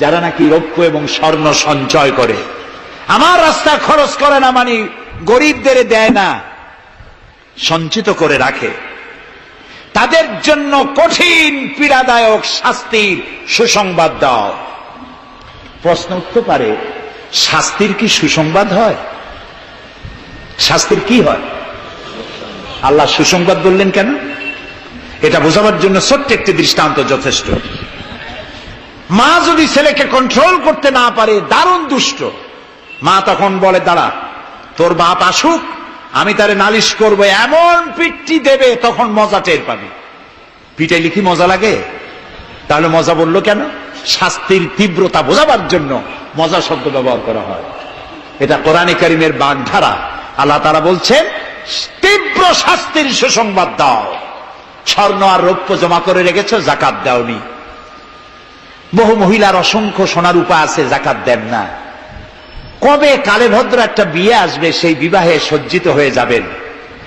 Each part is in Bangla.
যারা নাকি রৌপ্য এবং স্বর্ণ সঞ্চয় করে। আমার রাস্তা খরচ করে না মানে গরিবদের দেয় না, সঞ্চিত করে রাখে। তাদের জন্য কঠিন পীড়াদায়ক শাস্তির সুসংবাদ দাও। প্রশ্ন উঠতে পারে, শাস্তির কি সুসংবাদ হয়? শাস্তির কি হয়? আল্লাহ সুসংবাদ বললেন কেন? এটা বোঝাবার জন্য ছোট্ট একটি দৃষ্টান্ত যথেষ্ট। মা যদি ছেলেকে কন্ট্রোল করতে না পারে, দারুণ দুষ্ট। মা তখন বলে, দাঁড়া, তোর বাপ আসুক, আমি তারে নালিশ করব, এমন পিটটি দেবে তখন মজা টের পাবি। পিটাইলে কি মজা লাগে? তাহলে মজা বলল কেন? শাস্তির তীব্রতা বোঝাবার জন্য মজা শব্দ ব্যবহার করা হয়। এটা কোরআনে কারিমের বাগধারা। আল্লাহ তারা বলছেন, তীব্র শাস্তির সুসংবাদ দাও। স্বর্ণ আর রৌপ্য জমা করে রেখেছ, জাকাত দাওনি। বহু মহিলার অসংখ্য সোনার উপা আছে, জাকাত দেন না। কবে কালে ভদ্র একটা বিয়ে আসবে, সেই বিবাহে সজ্জিত হয়ে যাবেন।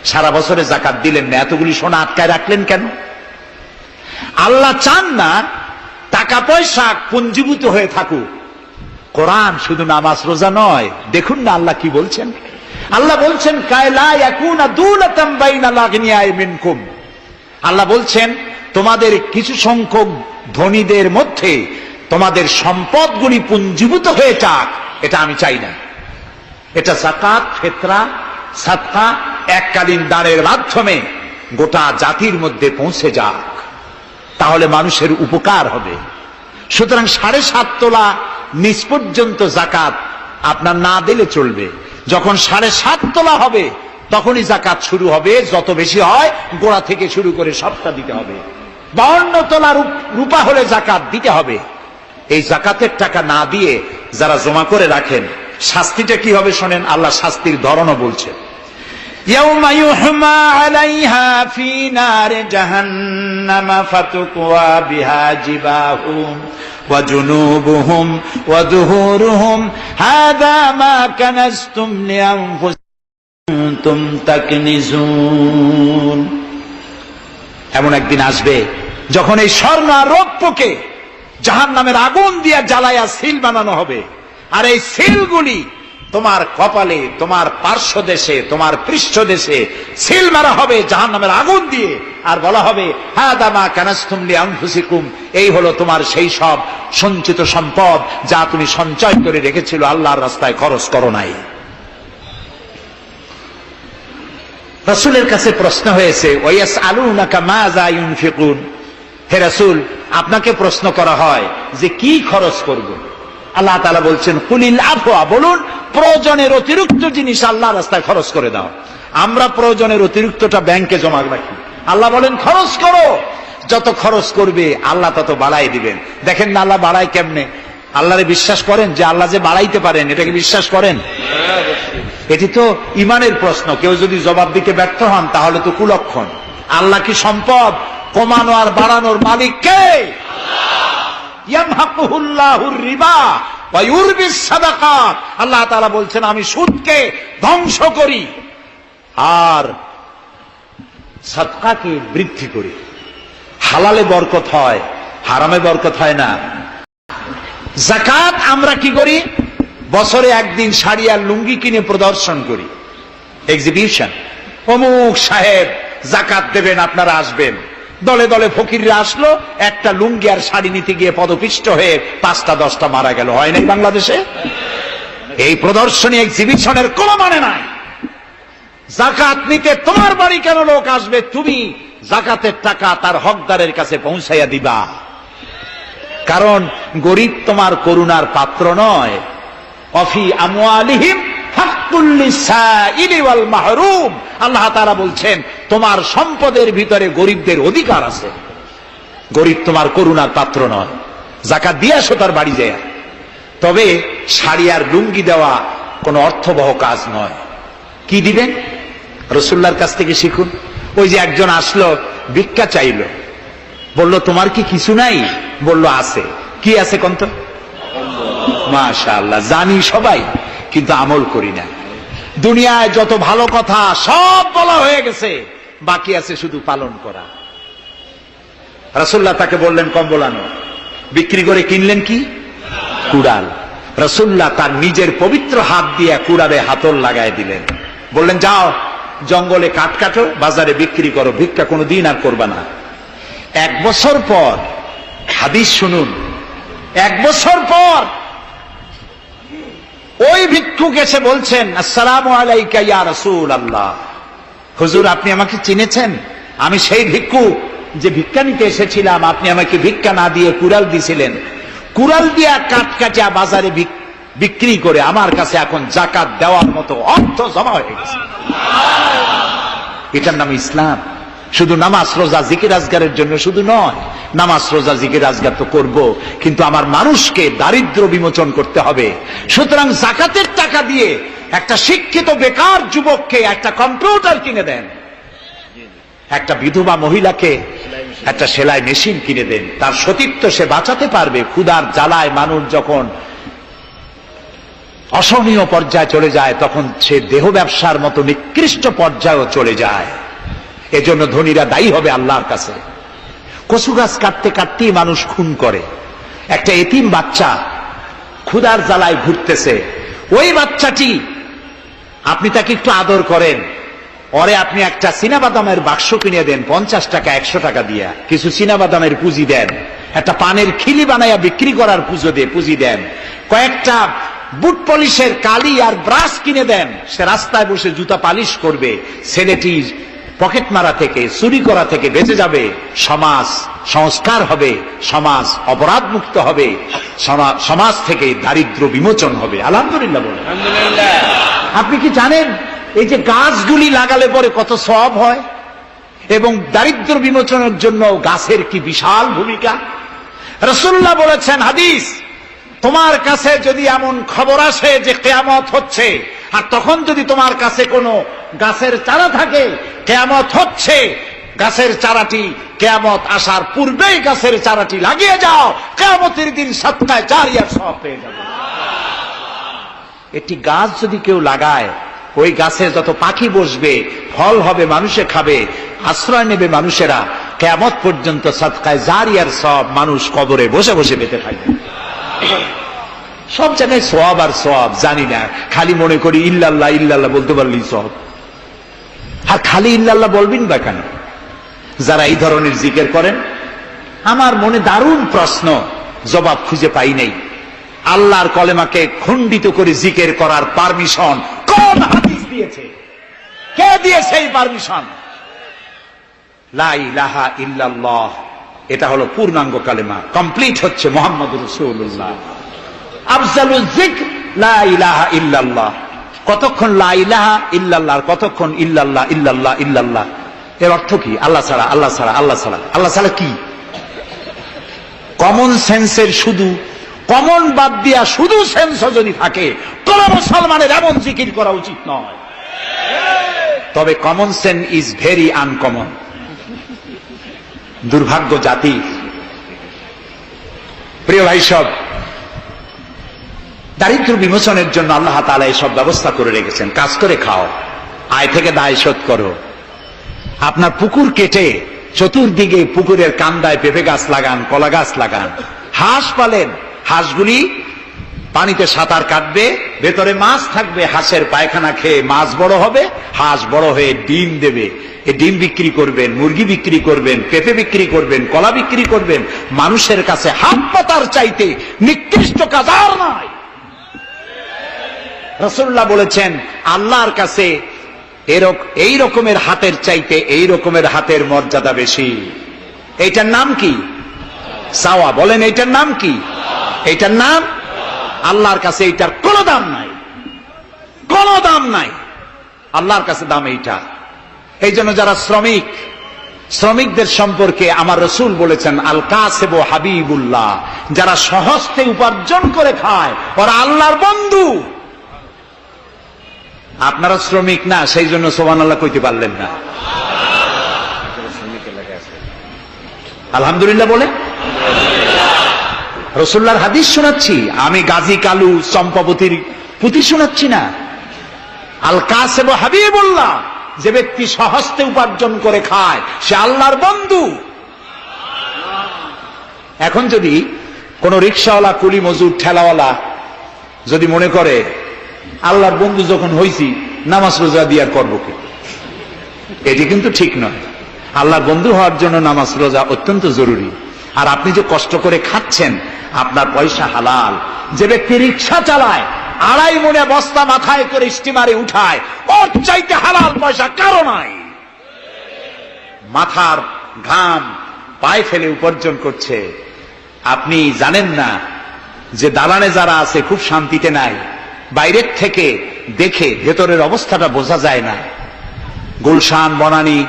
সারা বছরে জাকাত দিলেন না, এতগুলি সোনা আটকায় রাখলেন কেন? আল্লাহ চান না টাকা পয়সা পুঞ্জীভূত হয়ে থাকুক। কোরআন শুধু নামাজ রোজা নয়, দেখুন না আল্লাহ কি বলছেন। আল্লাহ বলছেন কায়লা আল্লাহ বলছেন তোমাদের কিছু সংখ্যক ধনীদের মধ্যে তোমাদের সম্পদগুলি পুঞ্জীভূত হয়ে যাক, এটা আমি চাই না। এটা জাকাত ফেতরা সাতকা এককালীন দানের মাধ্যমে গোটা জাতির মধ্যে পৌঁছে যাক। তাহলে মানুষের উপকার হবে। সুতরাং সাড়ে সাত তোলা নিচ পর্যন্ত জাকাত আপনার না দিলে চলবে। যখন সাড়ে সাত তোলা হবে, তখনই জাকাত শুরু হবে। যত বেশি হয়, গোড়া থেকে শুরু করে সবটা দিতে হবে। বাউন্ন তোলা রূপা হলে জাকাত দিতে হবে। এই জাকাতের টাকা না দিয়ে যারা জমা করে রাখেন, শাস্তিটা কি হবে শোনেন? আল্লাহ শাস্তির ধরনও বলছে এমন একদিন আসবে যখন এই স্বর্ণ আর রৌপ্যকে জাহান নামের আগুন দিয়ে জ্বালায়া সিল বানানো হবে, আর এই সিলগুলি তোমার কপালে, তোমার পার্শ্ব দেশে তোমার পৃষ্ঠ দেশে সিল মারা হবে জাহান নামের আগুন দিয়ে, আর বলা হবে হ্যাঁ দামা কানাস্তুমলি আংফুসিকুম এই হলো তোমার সেই সব সঞ্চিত সম্পদ যা তুমি সঞ্চয় করে রেখেছিল আল্লাহর রাস্তায়, খরচ করো নাই। রসুলের কাছে প্রশ্ন হয়েছে ওয়াস আলু নাকা মাজা ইউনফিকুন হে রসুল, আপনাকে প্রশ্ন করা হয় যে কি খরচ করব? আল্লাহ তালা বলছেন, কুলিল আফওয়া বলুন, প্রয়োজনের অতিরিক্ত জিনিস আল্লাহ রাস্তায় খরচ করে দাও। আমরা প্রয়োজনের অতিরিক্তটা ব্যাংকে জমা রাখি। আল্লাহ বলেন, খরচ করো। যত খরচ করবে, আল্লাহ তত বাড়াই দিবেন। দেখেন না আল্লাহ বাড়ায় কেমনে? আল্লাহরে বিশ্বাস করেন যে আল্লাহ যে বাড়াইতে পারেন এটাকে বিশ্বাস করেন? এটি তো ইমানের প্রশ্ন। কেউ যদি জবাব দিতে ব্যর্থ হন, তাহলে তো কুলক্ষণ। আল্লাহ কি সম্পদ? কমানো আর বাড়ানোর মালিক কে? আল্লাহ। বলছেন, আমি সুদকে ধ্বংস করি আর সাদকাকে বৃদ্ধি করি। হালালে বরকত হয়, হারামে বরকত হয় না। জাকাত আমরা কি করি? বছরে একদিন শাড়ি আর লুঙ্গি কিনে প্রদর্শন করি। এক্সিবিশন অমুক সাহেব জাকাত দেবেন, আপনারা আসবেন। দলে দলে ফকিররা আসলো, একটা লুঙ্গি আর শাড়ি নিতে গিয়ে পদপিষ্ট হয়ে পাঁচটা, দশটা মারা গেল। হয় নাই বাংলাদেশে? এই প্রদর্শনী এক্সিবিশনের কোনো মানে নাই। জাকাত নিতে তোমার বাড়ি কেন লোক আসবে? তুমি জাকাতের টাকা তার হকদারের কাছে পৌঁছাইয়া দিবা। কারণ গরিব তোমার করুণার পাত্র নয়। অফি ওয়াল মাহরুম। আল্লাহ তাআলা বলছেন, তোমার সম্পদের ভিতরে গরিবদের অধিকার আছে। গরিব তোমার করুণার পাত্র নয়। জাকাত দিয়ে আসো, তার বাড়ি যায়। তবে শাড়ি আর লুঙ্গি দেওয়া কোনো অর্থবহ কাজ নয়। কি দিবেন? রসুল্লার কাছ থেকে শিখুন। ওই যে একজন আসলো, ভিক্ষা চাইলো। বলল, তোমার কি কিছু নাই? বলল, আছে। কি আছে কন্ত? মাশাআল্লাহ, জানি সবাই। কিন্তু আমল করি না। দুনিয়ায় যত ভালো কথা, সব বলা হয়ে গেছে, বাকি আছে শুধু পালন করা। রাসুল্লাহ তাকে বললেন, কম্বল আনো। বিক্রি করে কিনলেন কি? কুড়াল। রসুল্লাহ তার নিজের পবিত্র হাত দিয়ে কুড়ালে হাতল লাগাই দিলেন। বললেন, যাও, জঙ্গলে কাঠ কাটো, বাজারে বিক্রি করো, ভিক্ষা কোনো দিন আর করবা না। এক বছর পর, হাদিস শুনুন, এক বছর পর ওই ভিক্ষুক এসে বলছেন, আসসালাম আলাইকা ইয়া রসুল আল্লাহ হুজুর, আপনি আমাকে চিনেছেন? আমি সেই ভিক্ষু যে ভিক্ষা নিতে এসেছিলাম। আপনি আমাকে ভিক্ষা না দিয়ে কুড়াল দিছিলেন। কুড়াল দিয়া কাঠ কাটিয়া বাজারে বিক্রি করে আমার কাছে এখন জাকাত দেওয়ার মতো অর্থ জমা হয়ে গেছে। এটার নাম ইসলাম। শুধু নামাজ, রোজা, জিকির আজগারের জন্য শুধু নয়। নামাজ, রোজা, জিকির আজগার তো করব, কিন্তু আমার মানুষকে দারিদ্র বিমোচন করতে হবে। সুতরাং জাকাতের টাকা দিয়ে একটা শিক্ষিত বেকার যুবককে একটা কম্পিউটার কিনে দেন। একটা বিধবা মহিলাকে একটা সেলাই মেশিন কিনে দেন। তার সতীত্ব সে বাঁচাতে পারবে। ক্ষুধার জ্বালায় মানুষ যখন অসহনীয় পর্যায়ে চলে যায়, তখন সে দেহ ব্যবসার মতো নিকৃষ্ট পর্যায়েও চলে যায়। এজন্য ধনীরা দায়ী হবে আল্লাহর কাছে। কচু গাছ কাটতে কাটতেই মানুষ খুন করে। একটা এতিম বাচ্চা ক্ষুধার জ্বালায় ঘুরতেছে। ওই বাচ্চাটি, আপনি তাকে একটু আদর করেন। পরে আপনি একটা বাদামের বাক্স কিনে দেন, পঞ্চাশ টাকা, একশো টাকা দিয়া। কিছু বাদামের পুঁজি দেন। একটা পানের খিলি বানাইয়া বিক্রি করার পুজো দিয়ে পুঁজি দেন। কয়েকটা বুট পলিশের কালি আর ব্রাশ কিনে দেন। সে রাস্তায় বসে জুতা পালিশ করবে। ছেলেটি পকেট মারা থেকে চুরি করা থেকে বেঁচে যাবে। সমাজ সংস্কার হবে সমাজ অপরাধ মুক্ত হবে সমা- সমাজ থেকে দারিদ্র বিমোচন হবে। আলহামদুলিল্লাহ বলে আপনি কি জানেন এই যে গাছগুলি লাগালে পরে কত সব হয়? এবং দারিদ্র বিমোচনের জন্য গাছের কি বিশাল ভূমিকা? রসুল্লাহ বলেছেন হাদিস তোমার কাছে যদি এমন খবর আসে যে কেয়ামত হচ্ছে, আর তখন যদি তোমার কাছে কোনো গাছের চারা থাকে, কেয়ামত হচ্ছে, গাছের চারাটি কেয়ামত আসার পূর্বেই গাছের চারাটি লাগিয়ে যাও, কেয়ামতের দিন সপ্তাহে চার ইয়ার সব পেয়ে যাবে। একটি গাছ যদি কেউ লাগায়, ওই গাছে যত পাখি বসবে, ফল হবে, মানুষে খাবে, আশ্রয় নেবে মানুষেরা কেমত পর্যন্ত সৎকায় জারিয়ার সব মানুষ কবরে বসে বসে পেতে থাকবে। সব জায়গায় সব আর সব জানি না। খালি মনে করি ইল্লাল্লাহ ইল্লাল্লাহ বলতে পারলি সব আর খালি ইল্লাল্লাহ বলবেন বা কেন? যারা এই ধরনের জিকের করেন, আমার মনে দারুণ প্রশ্ন, জবাব খুঁজে পাই নাই। আল্লাহর কলেমাকে খণ্ডিত করে জিকের করার পারমিশন কোন হাদিস দিয়েছে? কে দিয়েছে এই পারমিশন? লাই লাহা ইল্লাল্লাহ। এটা হলো পূর্ণাঙ্গ কালেমা। কমপ্লিট হচ্ছে মোহাম্মদ রসুল্লাহ ইল্লাল্লাহ। কতক্ষণ ইল্লাল্লাহ কতক্ষণ ইল্লাল্লাহ ইল্লাল্লাহ ইল্লাল্লাহ? এর অর্থ কি? আল্লাহ ছাড়া আল্লাহ ছাড়া আল্লাহ ছাড়া। আল্লাহ ছাড়া কি? কমন সেন্সের শুধু। কমন বাদ দিয়া শুধু সেন্স যদি থাকে, কোন মুসলমানের এমন জিকির করা উচিত নয়। তবে common sense is very uncommon দুর্ভাগ্য জাতি। প্রিয় ভাই সব দারিদ্র বিমোচনের জন্য আল্লাহ তালা এসব ব্যবস্থা করে রেখেছেন। কাজ করে খাও, আয় থেকে দায় শোধ করো। আপনার পুকুর কেটে চতুর্দিকে পুকুরের কান্দায় পেঁপে গাছ লাগান, কলা গাছ লাগান। হাঁস পালেন, হাঁসগুলি পানিতে সাঁতার কাটবে, ভেতরে মাছ থাকবে, হাঁসের পায়খানা খেয়ে মাছ বড় হবে, হাঁস বড় হয়ে ডিম দেবে। এই ডিম বিক্রি করবেন, মুরগি বিক্রি করবেন, পেঁপে বিক্রি করবেন, কলা বিক্রি করবেন, মানুষের কাছে হাত পাতার চাইতে নিকৃষ্ট কাজ আর নয় রসুল্লাহ বলেছেন, আল্লাহর কাছে এই রকমের হাতের চাইতে এই রকমের হাতের মর্যাদা বেশি। এইটার নাম কি? সাওয়া। বলেন, এইটার নাম কি? এইটার নাম আল্লাহর কাছে এইটার কোনো দাম নাই কোনো দাম নাই আল্লাহর কাছে দাম এইটা এই জন্য যারা শ্রমিক শ্রমিকদের সম্পর্কে আমার রসুল বলেছেন আল কাসেব হাবিবুল্লাহ যারা সহস্তে উপার্জন করে খায় ওরা আল্লাহর বন্ধু আপনারা শ্রমিক না সেই জন্য সোবান আল্লাহ কইতে পারলেন না আলহামদুলিল্লাহ বলে রসুল্লার হাদিস শোনাচ্ছি। আমি গাজী কালু চম্পাবতীর পুঁথি শোনাচ্ছি না। আল কাসেব হাবিবুল্লাহ, যে ব্যক্তি সহস্তে উপার্জন করে খায়, সে আল্লাহর বন্ধু। এখন যদি কোন রিক্সাওয়ালা, কুলি মজুর, ঠেলাওয়ালা যদি মনে করে, আল্লাহর বন্ধু যখন হইছি, নামাজ রোজা দিয়ে আর কি? এটি কিন্তু ঠিক নয়। আল্লাহর বন্ধু হওয়ার জন্য নামাজ রোজা অত্যন্ত জরুরি। আর আপনি যে কষ্ট করে খাচ্ছেন, আপনার পয়সা হালাল। যে ব্যক্তি রিক্সা চালায়, আড়াই মনে বস্তা মাথায় করে স্টিমারে উঠায়, ওর চাইতে হালাল পয়সা কারও নাই। মাথার ঘাম পায়ে ফেলে উপার্জন করছে। আপনি জানেন না যে দালানে যারা আছে খুব শান্তিতে নাই, বাইরের থেকে দেখে ভেতরের অবস্থাটা বোঝা যায় না। গুলশান বনানী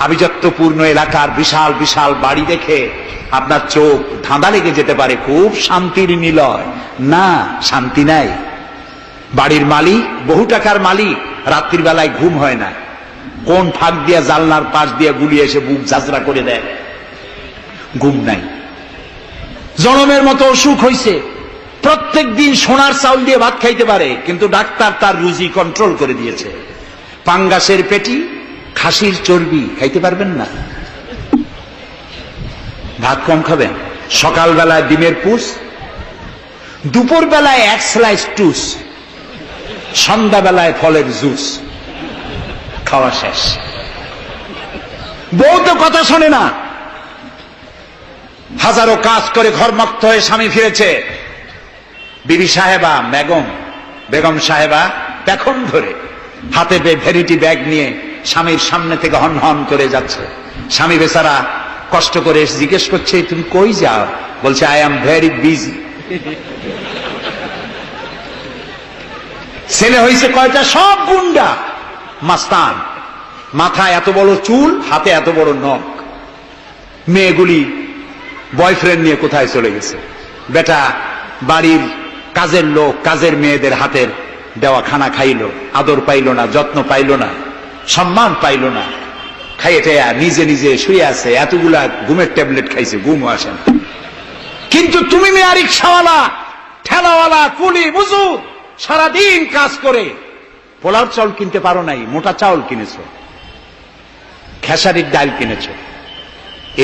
আভিজাত্যপূর্ণ এলাকার বিশাল বিশাল বাড়ি দেখে আপনার চোখ ধাঁধা লেগে যেতে পারে। খুব শান্তির নিলয়। না, শান্তি নাই। বাড়ির মালিক, বহু টাকার মালিক, রাত্রির বেলায় ঘুম হয় না। কোন ফাঁক দিয়া জালনার পাশ দিয়ে গুলিয়ে এসে বুক ঝাঁচরা করে দেয়। ঘুম নাই। জনমের মতো অসুখ হইছে। প্রত্যেক দিন সোনার চাউল দিয়ে ভাত খাইতে পারে, কিন্তু ডাক্তার তার রুজি কন্ট্রোল করে দিয়েছে। পাঙ্গাসের পেটি খাসির চর্বি খাইতে পারবেন না? ভাত কম খাবেন? সকালবেলায় ডিমের পুষ দুপুর বেলায় এক স্লাইস টুস? সন্ধ্যাবেলায় ফলের জুস? খাওয়া শেষ। বউ তো কথা শোনে না। হাজারো কাজ করে ঘরমক্ত হয়ে স্বামী ফিরেছে। বিবি সাহেবা, বেগম। বেগম সাহেবা পেখন ধরে হাতে পেয়ে ভেরিটি ব্যাগ নিয়ে স্বামীর সামনে থেকে হন হন করে যাচ্ছে। স্বামী বেচারা কষ্ট করে জিজ্ঞেস করছে, তুমি কই যাও? বলছে আই এম ভেরি বিজি ছেলে হয়েছে কয়টা? সব গুন্ডা। মাস্তান। মাথায় এত বড় চুল, হাতে এত বড় নখ। মেয়েগুলি বয়ফ্রেন্ড নিয়ে কোথায় চলে গেছে? বেটা বাড়ির কাজের লোক, কাজের মেয়েদের হাতের দেওয়া খানা খাইল, আদর পাইল না, যত্ন পাইল না। সম্মান পাইল না। খাইয়ে টেয়া নিজে নিজে শুয়ে আছে, এতগুলা ঘুমের ট্যাবলেট খাইছে ঘুম আসেন কিন্তু তুমি মেয়া রিক্সাওয়ালা ঠেলাওয়ালা, কুলি মজুর সারাদিন কাজ করে পোলার চাউল কিনতে পারো নাই, মোটা চাউল কিনেছ, খেসারির ডাল কিনেছ।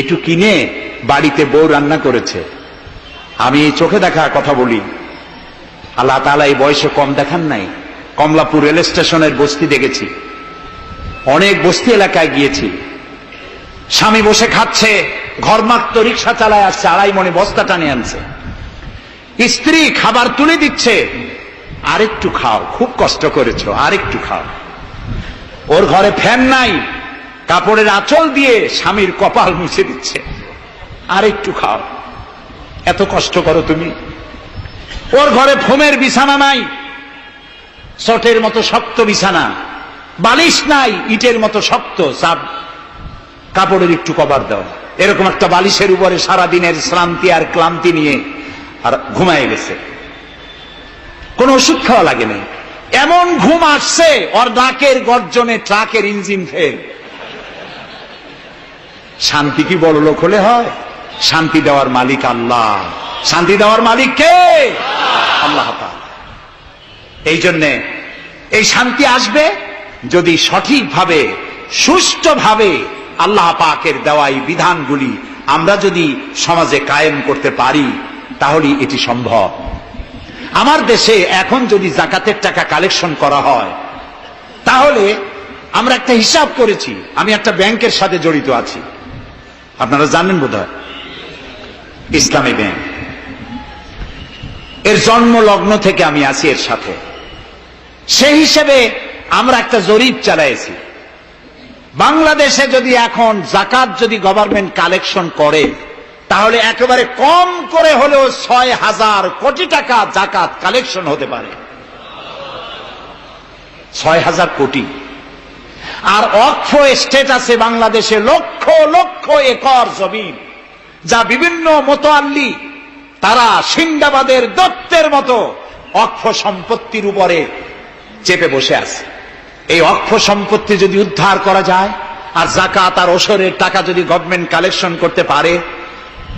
এটু কিনে বাড়িতে বউ রান্না করেছে। আমি চোখে দেখা কথা বলি, আল্লাহ তালা এই বয়সে কম দেখান নাই, কমলাপুর রেল স্টেশনের বস্তি দেখেছি। অনেক বস্তি এলাকায় গিয়েছি। স্বামী বসে খাচ্ছে ঘরমাক্ত রিক্সা চালায় আসছে, আড়াই মনে বস্তা টানে আনছে। স্ত্রী খাবার তুলে দিচ্ছে, আরেকটু খাও, খুব কষ্ট করেছ, আরেকটু খাও। ওর ঘরে ফ্যান নাই, কাপড়ের আঁচল দিয়ে স্বামীর কপাল মুছে দিচ্ছে, আরেকটু খাও। এত কষ্ট করো তুমি। ওর ঘরে ফোমের বিছানা নাই চটের মতো শক্ত বিছানা। বালিশ নাই, ইটের মতো শক্ত, চাপ। কাপড়ের একটু কভার দেওয়া এরকম একটা বালিশের উপরে সারা দিনের শ্রান্তি আর ক্লান্তি নিয়ে আর ঘুমায় গেছে। কোন ওষুধ খাওয়া লাগে নাই। এমন ঘুম আসছে, ওর ডাকের গর্জনে ট্রাকের ইঞ্জিন ফের শান্তি কি বড় লোক হলে হয়? শান্তি দেওয়ার মালিক আল্লাহ। শান্তি দেওয়ার মালিক কে? আল্লাহ এই জন্যে এই শান্তি আসবে যদি সঠিকভাবে, সুষ্ঠুভাবে আল্লাহ পাকের দেওয়া এই বিধানগুলি আমরা যদি সমাজে কায়েম করতে পারি, তাহলে এটি সম্ভব। আমার দেশে এখন যদি জাকাতের টাকা কালেকশন করা হয়, তাহলে আমরা একটা হিসাব করেছি, আমি একটা ব্যাংকের সাথে জড়িত আছি। আপনারা জানেন বোধ ইসলামী ব্যাংক। এর জন্ম লগ্ন থেকে আমি আছি এর সাথে। সেই হিসেবে আমরা একটা জরিপ চালাইছি। বাংলাদেশে যদি এখন জাকাত যদি গভর্নমেন্ট কালেকশন করে, তাহলে একেবারে কম করে হলেও ছয় হাজার কোটি টাকা জাকাত কালেকশন হতে পারে। ছয় হাজার কোটি। আর অক্ষ স্টেট আছে বাংলাদেশে লক্ষ লক্ষ একর জমিন যা বিভিন্ন মতোয়াল্লি, তারা সিন্দাবাদের দত্তের মতো অক্ষ সম্পত্তির উপরে চেপে বসে আছে। এই অক্ষ সম্পত্তি যদি উদ্ধার করা যায়, আর জাকাত আর ওসরের টাকা যদি গভর্নমেন্ট কালেকশন করতে পারে,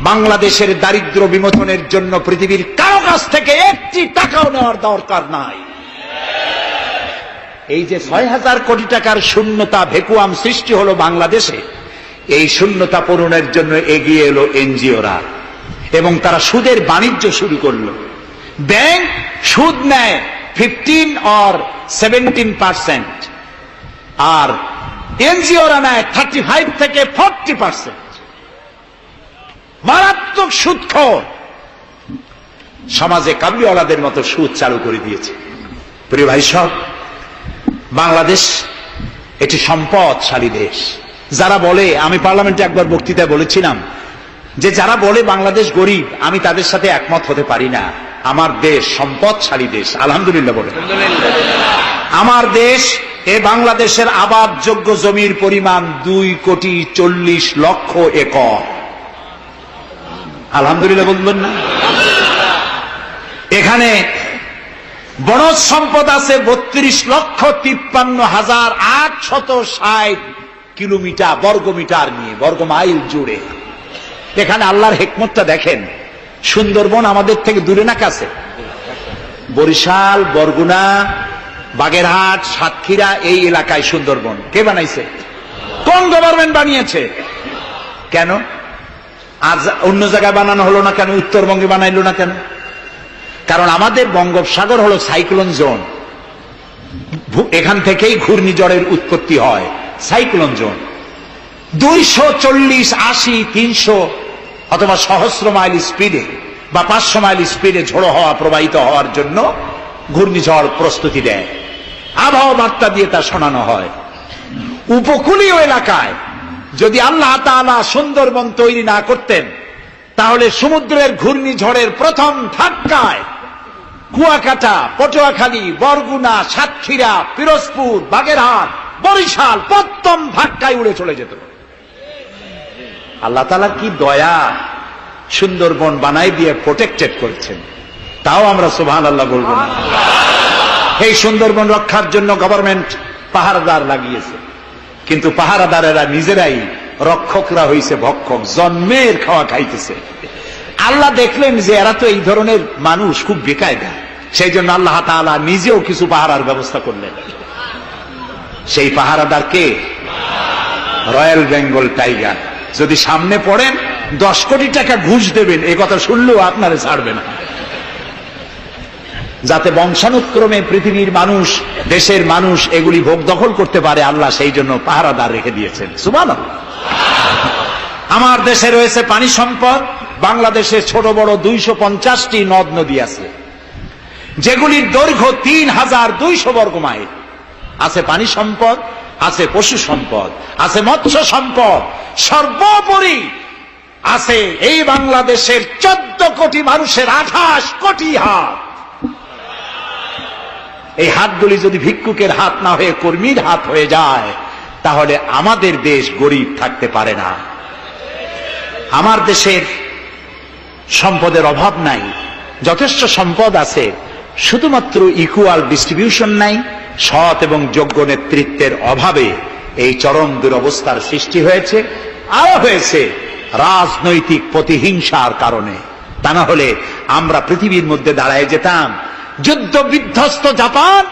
বাংলাদেশের দারিদ্র বিমোচনের জন্য পৃথিবীর কারও কাছ থেকে একটি টাকাও নেওয়ার দরকার নাই। এই যে ছয় হাজার কোটি টাকার শূন্যতা, ভেকুয়াম সৃষ্টি হলো বাংলাদেশে, এই শূন্যতা পূরণের জন্য এগিয়ে এলো এনজিওরা, এবং তারা সুদের বাণিজ্য শুরু করল। ব্যাংক সুদ নেয় ফিফটিন অর সেভেন্টিন পার্সেন্ট আর এনজিওরা নেয় থার্টি ফাইভ থেকে ফর্টি পার্সেন্ট মারাত্মক সমাজে কাবলিওয়ালাদের মতো সুদ চালু করে দিয়েছে। প্রিয় ভাই সব, বাংলাদেশ এটি সম্পদশালী দেশ। যারা বলে, আমি পার্লামেন্টে একবার বক্তৃতায় বলেছিলাম যে যারা বলে বাংলাদেশ গরিব, আমি তাদের সাথে একমত হতে পারি না। আমার দেশ সম্পদশালী দেশ, আলহামদুলিল্লাহ বলে। আমার দেশ, এ বাংলাদেশের আবাদযোগ্য জমির পরিমাণ দুই কোটি চল্লিশ লক্ষ একর। আলহামদুলিল্লাহ বলবেন না? এখানে বনজ সম্পদ আছে বত্রিশ লক্ষ তিপ্পান্ন হাজার আটশত ষাট কিলোমিটার, বর্গমিটার নিয়ে, বর্গ মাইল জুড়ে। এখানে আল্লাহর হেকমতটা দেখেন। সুন্দরবন আমাদের থেকে দূরে না কাছে বরিশাল, বরগুনা, বাগেরহাট, সাতক্ষীরা, এই এলাকায় সুন্দরবন। কে বানাইছে? কোন গভর্নমেন্ট বানিয়েছে? কেন? আজ অন্য জায়গায় বানানো হলো না কেন? উত্তরবঙ্গে বানাইলো না কেন? কারণ আমাদের বঙ্গোপসাগর হলো সাইক্লোন জোন। এখান থেকেই ঘূর্ণিঝড়ের উৎপত্তি হয়। Cyclone zone. দুইশো চল্লিশ, আশি, তিনশো অথবা সহস্র মাইল স্পিডে বা পাঁচশো মাইল স্পিডে ঝোড়ো হওয়া প্রবাহিত হওয়ার জন্য ঘূর্ণিঝড় প্রস্তুতি দেয়। আবহাওয়া বার্তা দিয়ে তা শোনানো হয়। উপকূলীয় এলাকায় যদি আল্লাহ তাআলা সুন্দরবন তৈরি না করতেন, তাহলে সমুদ্রের ঘূর্ণিঝড়ের প্রথম ধাক্কায় কুয়াকাটা, পটুয়াখালী, বরগুনা, সাতক্ষীরা, পিরোজপুর, বাগেরহাট, বরিশাল প্রথম ধাক্কায় উড়ে চলে যেত। আল্লাহ তালা কি দয়া সুন্দরবন বানাই দিয়ে প্রোটেক্টেড করেছেন? তাও আমরা সুবহান আল্লাহ বলব না। এই সুন্দরবন রক্ষার জন্য গভর্নমেন্ট পাহারাদার লাগিয়েছে। কিন্তু পাহারাদারেরা নিজেরাই রক্ষকরা হইছে ভক্ষক, জন্মের খাওয়া খাইতেছে। আল্লাহ দেখলেন যে এরা তো এই ধরনের মানুষ খুব বেকায়দা। সেই জন্য আল্লাহ তাআলা নিজেও কিছু পাহারার ব্যবস্থা করলেন। সেই পাহারাদার কে? Royal Bengal tiger. যদি সামনে পড়েন, দশ কোটি টাকা ঘুষ দেবেন, এ কথা শুনলেও আপনারে ছাড়বে না। যাতে বংশানুক্রমে পৃথিবীর মানুষ, দেশের মানুষ এগুলি ভোগ দখল করতে পারে, আল্লাহ সেই জন্য পাহারাদার রেখে দিয়েছেন। সুমান আমার দেশে রয়েছে পানি সম্পদ, বাংলাদেশে ছোট বড় দুইশো পঞ্চাশটি নদ নদী আছে। যেগুলির দৈর্ঘ্য তিন হাজার দুইশো বর্গ মাইল। আছে পানি সম্পদ আছে পশু সম্পদ, আছে মৎস্য সম্পদ, সর্বোপরি আছে এই বাংলাদেশের চোদ্দ কোটি মানুষের আঠাশ কোটি হাত। এই হাতগুলি যদি ভিক্ষুকের হাত না হয়ে কর্মীর হাত হয়ে যায়, তাহলে আমাদের দেশ গরিব থাকতে পারে না। আমার দেশের সম্পদের অভাব নাই, যথেষ্ট সম্পদ আছে, শুধুমাত্র ইকুয়াল ডিস্ট্রিবিউশন নাই সৎ এবং যোগ্য নেতৃত্বের অভাবে এই চরম দুরবস্থার সৃষ্টি হয়েছে, আরও হয়েছে রাজনৈতিক প্রতিহিংসার কারণে। তা না হলে আমরা পৃথিবীর মধ্যে দাঁড়ায় যেতাম, যুদ্ধ বিধ্বস্ত জাপান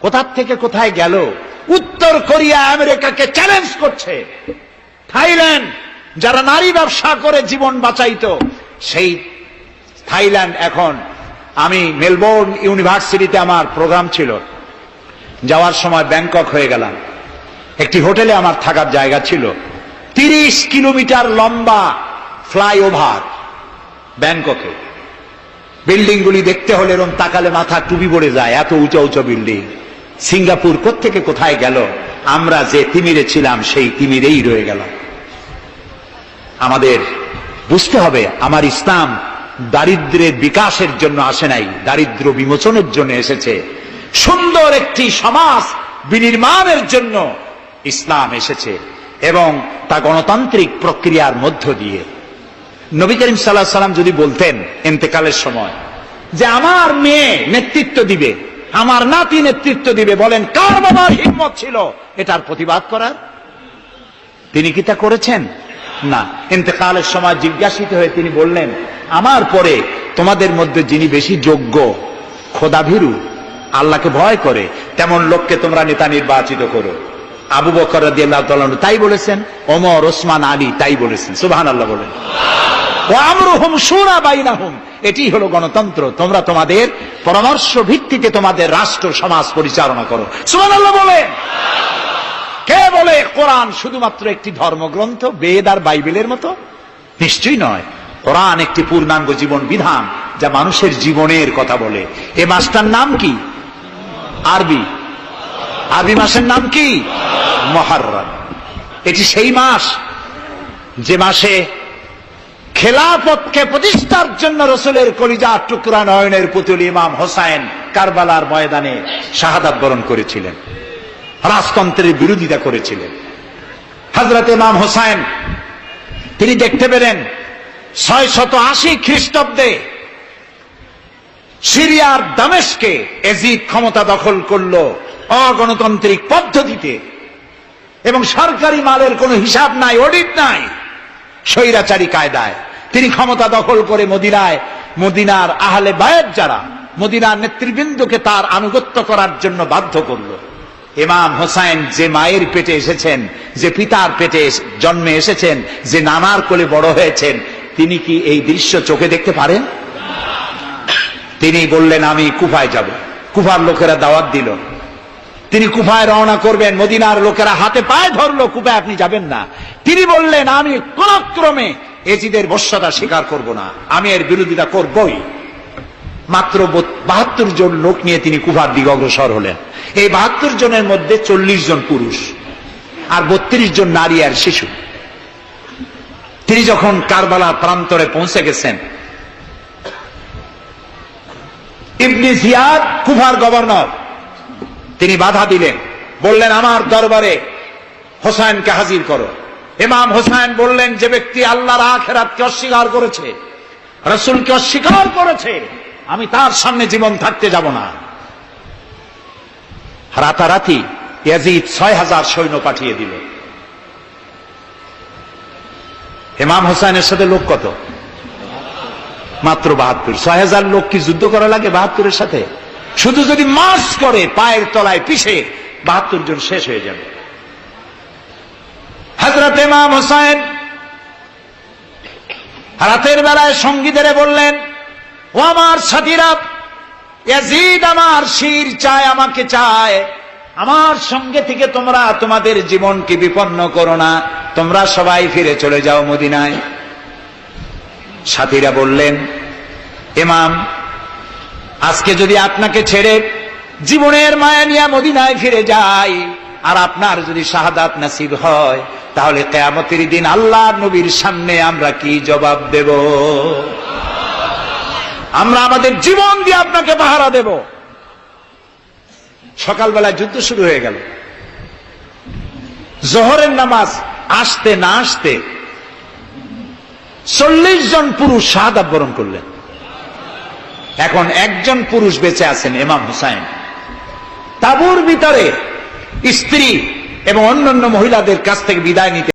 কোথার থেকে কোথায় গেল? উত্তর কোরিয়া আমেরিকাকে চ্যালেঞ্জ করছে। থাইল্যান্ড, যারা নারী ব্যবসা করে জীবন বাঁচাইত, সেই থাইল্যান্ড এখন, আমি মেলবোর্ন ইউনিভার্সিটিতে আমার প্রোগ্রাম ছিল। যাওয়ার সময় ব্যাংকক হয়ে গেলাম। একটি হোটেলে আমার থাকার জায়গা ছিল। তিরিশ কিলোমিটার লম্বা ফ্লাইওভার ব্যাংককে। বিল্ডিং গুলি দেখতে হলে এরকম তাকালে মাথা টুপি পড়ে যায়, এত উঁচু উঁচু বিল্ডিং। সিঙ্গাপুর কোত্থেকে কোথায় গেল? আমরা যে তিমিরে ছিলাম, সেই তিমিরেই রয়ে গেলাম। আমাদের বুঝতে হবে, আমার ইসলাম দারিদ্রের বিকাশের জন্য আসে নাই, দারিদ্র বিমোচনের জন্য এসেছে। সুন্দর একটি সমাজ বিনির্মাণের জন্য ইসলাম এসেছে এবং তা গণতান্ত্রিক প্রক্রিয়ার মধ্য দিয়ে। নবী করিম সাল্লাহ সাল্লাম যদি বলতেন এন্তেকালের সময় যে আমার মেয়ে নেতৃত্ব দিবে, আমার নাতি নেতৃত্ব দিবে, বলেন, কার বাবার হিম্মত ছিল? এটার প্রতিবাদ করার? তিনি কি তা করেছেন? না। ইন্তেকালের সময় জিজ্ঞাসিত হয়ে তিনি বললেন, আমার পরে তোমাদের মধ্যে যিনি বেশি যোগ্য, খোদাভীরু আল্লাহকে ভয় করে, তেমন লোককে তোমরা নেতা নির্বাচিত করো। আবু বকর তাই বলেছেন, ওমর, ওসমান, আলী তাই বলেছেন। বলেন। আমরুহুম সুরা বাইনাহুম এটি হলো গণতন্ত্র। তোমরা তোমাদের পরামর্শ ভিত্তিতে তোমাদের রাষ্ট্র, সমাজ পরিচালনা করো। বলে কে বলে কোরআন শুধুমাত্র একটি ধর্মগ্রন্থ, বেদ আর বাইবেলের মতো? নিশ্চয়ই নয়। কোরআন একটি পূর্ণাঙ্গ জীবন বিধান, যা মানুষের জীবনের কথা বলে। এ মাসটার নাম কি? আরবি। আরবি মাসের নাম কি? মহারম। এটি সেই মাস যে মাসে খেলাফতকে প্রতিষ্ঠার জন্য রসুলের কলিজা টুকরা নয়নের পুতুল ইমাম হোসাইন কারবালার ময়দানে শাহাদাত বরণ করেছিলেন। রাজতন্ত্রের বিরোধিতা করেছিলেন। হজরত ইমাম হোসাইন, তিনি দেখতে পেলেন ছয় শত আশি খ্রিস্টাব্দে সিরিয়ার দামেশকে এজিদ ক্ষমতা দখল করল অগণতান্ত্রিক পদ্ধতিতে। এবং সরকারি মালের কোনো হিসাব নাই, অডিট নাই স্বৈরাচারী কায়দায়। তিনি ক্ষমতা দখল করে মদিনায়, মদিনার আহলে বায়ের যারা, মদিনার নেতৃবৃন্দকে তার আনুগত্য করার জন্য বাধ্য করল। ইমাম হোসাইন যে মায়ের পেটে এসেছেন, যে পিতার পেটে জন্মে এসেছেন, যে নানার কোলে বড় হয়েছেন, তিনি কি এই দৃশ্য চোখে দেখতে পারেন? তিনি বললেন, আমি কুফায় যাব। কুফার লোকেরা দাওয়াত দিল। তিনি কুফায় রওনা করবেন, মদিনার লোকেরা হাতে পায়ে ধরলো, কুফায় আপনি যাবেন না। তিনি বললেন, আমি কোন ক্রমে এজিদের বস্যতা স্বীকার করব না। আমি এর বিরোধিতা করবই। মাত্র বাহাত্তর জন লোক নিয়ে তিনি কুফার দিকে অগ্রসর হলেন। এই বাহাত্তর জনের মধ্যে চল্লিশ জন পুরুষ আর বত্রিশ জন নারী আর শিশু। তিনি যখন কারবালা প্রান্তরে পৌঁছে গেছেন ইবনি জিয়াদ কুফার গভর্নর। তিনি বাধা দিলেন। বললেন, আমার দরবারে হোসাইনকে হাজির করো। ইমাম হোসাইন বললেন, যে ব্যক্তি আল্লাহর আখেরাতকে অস্বীকার করেছে, রসুলকে অস্বীকার করেছে, আমি তার সামনে জীবন থাকতে যাব না। রাতারাতি ইয়াজিদ ছয় হাজার সৈন্য পাঠিয়ে দিল। ইমাম হোসাইনের সাথে লোক কত? মাত্র বাহাত্তর। ছয় হাজার লোক কি যুদ্ধ করা লাগে বাহাত্তরের সাথে? শুধু যদি মাস করে, পায়ের তলায় পিছে বাহাত্তর জন শেষ হয়ে যাবে। হজরত ইমাম হোসাইন রাতের বেলায় সঙ্গীদের বললেন, ও আমার সাথীরা, ইয়াজিদ আমার শির চায়, আমাকে চায়। আমার সঙ্গে থেকে তোমরা তোমাদের জীবনকে বিপন্ন করো না। তোমরা সবাই ফিরে চলে যাও মদিনায়। সাথীরা বললেন, ইমাম, আজকে যদি আপনাকে ছেড়ে জীবনের মায়া নিয়ে মদিনায় ফিরে যাই, আর আপনার যদি শাহাদাত নাসিব হয়, তাহলে কেয়ামতের দিন আল্লাহ নবীর সামনে আমরা কি জবাব দেব? আমরা আমাদের জীবন দিয়ে আপনাকে পাহারা দেব। সকালবেলায় যুদ্ধ শুরু হয়ে গেল। জোহরের নামাজ আসতে না আসতে চল্লিশ জন পুরুষ সাদ বরণ করলেন। এখন একজন পুরুষ বেঁচে আছেন এমাম হুসাইন। তাবুর ভিতরে স্ত্রী এবং অন্যান্য মহিলাদের কাছ থেকে বিদায় নিতে